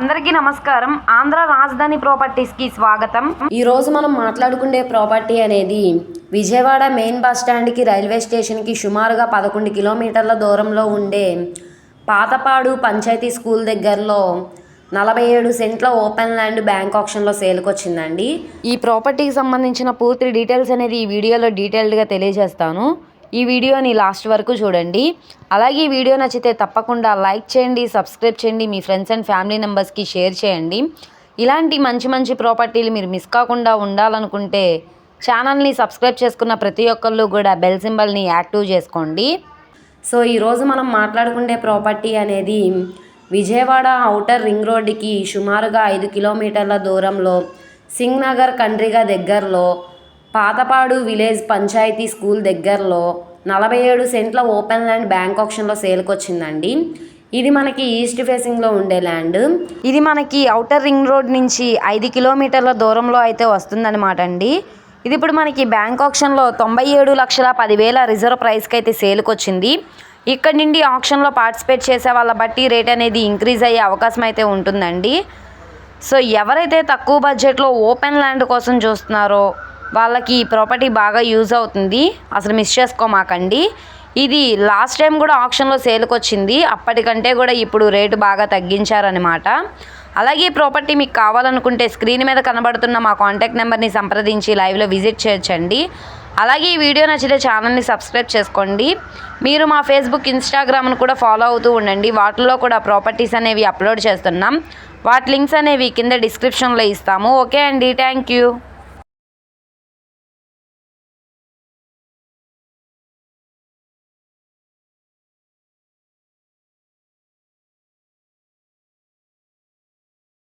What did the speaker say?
అందరికీ నమస్కారం. ఆంధ్ర రాజధాని ప్రాపర్టీస్కి స్వాగతం. ఈ రోజు మనం మాట్లాడుకునే ప్రాపర్టీ అనేది విజయవాడ మెయిన్ బస్ స్టాండ్కి రైల్వే స్టేషన్కి సుమారుగా పదకొండు కిలోమీటర్ల దూరంలో ఉండే పాతపాడు పంచాయతీ స్కూల్ దగ్గరలో నలభై ఏడు సెంట్ల ఓపెన్ ల్యాండ్ బ్యాంక్ ఆప్షన్లో సేల్కి వచ్చిందండి ఈ ప్రాపర్టీకి సంబంధించిన పూర్తి డీటెయిల్స్ అనేది ఈ వీడియోలో డీటెయిల్డ్గా తెలియజేస్తాను. ఈ వీడియోని లాస్ట్ వరకు చూడండి. అలాగే ఈ వీడియో నచ్చితే తప్పకుండా లైక్ చేయండి సబ్స్క్రైబ్ చేయండి మీ ఫ్రెండ్స్ అండ్ ఫ్యామిలీ మెంబర్స్కి షేర్ చేయండి. ఇలాంటి మంచి మంచి ప్రాపర్టీలు మీరు మిస్ కాకుండా ఉండాలనుకుంటే ఛానల్ని సబ్స్క్రైబ్ చేసుకున్న ప్రతి ఒక్కళ్ళు కూడా బెల్ సింబల్ని యాక్టివ్ చేసుకోండి. సో ఈరోజు మనం మాట్లాడుకునే ప్రాపర్టీ అనేది విజయవాడ ఔటర్ రింగ్ రోడ్డుకి సుమారుగా ఐదు కిలోమీటర్ల దూరంలో సింగ్ నగర్ కండ్రిగా దగ్గరలో పాతపాడు విలేజ్ పంచాయతీ స్కూల్ దగ్గరలో నలభై ఏడు సెంట్ల ఓపెన్ ల్యాండ్ బ్యాంక్ ఆప్షన్లో సేల్కి వచ్చిందండి ఇది మనకి ఈస్ట్ ఫేసింగ్లో ఉండే ల్యాండ్. ఇది మనకి అవుటర్ రింగ్ రోడ్ నుంచి ఐదు కిలోమీటర్ల దూరంలో అయితే వస్తుందన్నమాట అండి. ఇది ఇప్పుడు మనకి బ్యాంక్ ఆప్షన్లో తొంభై ఏడు లక్షల పదివేల రిజర్వ్ ప్రైస్కి అయితే సేల్కి వచ్చింది ఇక్కడ నుండి ఆప్షన్లో పార్టిసిపేట్ చేసే వాళ్ళ బట్టి రేట్ అనేది ఇంక్రీజ్ అయ్యే అవకాశం అయితే ఉంటుందండి. సో ఎవరైతే తక్కువ బడ్జెట్లో ఓపెన్ ల్యాండ్ కోసం చూస్తున్నారో వాళ్ళకి ఈ ప్రాపర్టీ బాగా యూజ్ అవుతుంది. అసలు మిస్ చేసుకోమాకండి. ఇది లాస్ట్ టైం కూడా ఆప్షన్లో సేల్కి వచ్చింది అప్పటికంటే కూడా ఇప్పుడు రేటు బాగా తగ్గించారనమాట అలాగే ఈ ప్రాపర్టీ మీకు కావాలనుకుంటే స్క్రీన్ మీద కనబడుతున్న మా కాంటాక్ట్ నెంబర్ని సంప్రదించి లైవ్లో విజిట్ చేయొచ్చండి. అలాగే ఈ వీడియో నచ్చితే ఛానల్ని సబ్స్క్రైబ్ చేసుకోండి. మీరు మా ఫేస్బుక్ ఇన్స్టాగ్రామ్ను కూడా ఫాలో అవుతూ ఉండండి. వాటిల్లో కూడా ప్రాపర్టీస్ అనేవి అప్లోడ్ చేస్తున్నాం. వాటి లింక్స్ అనేవి కింద డిస్క్రిప్షన్లో ఇస్తాము. ఓకే అండి. Thank you.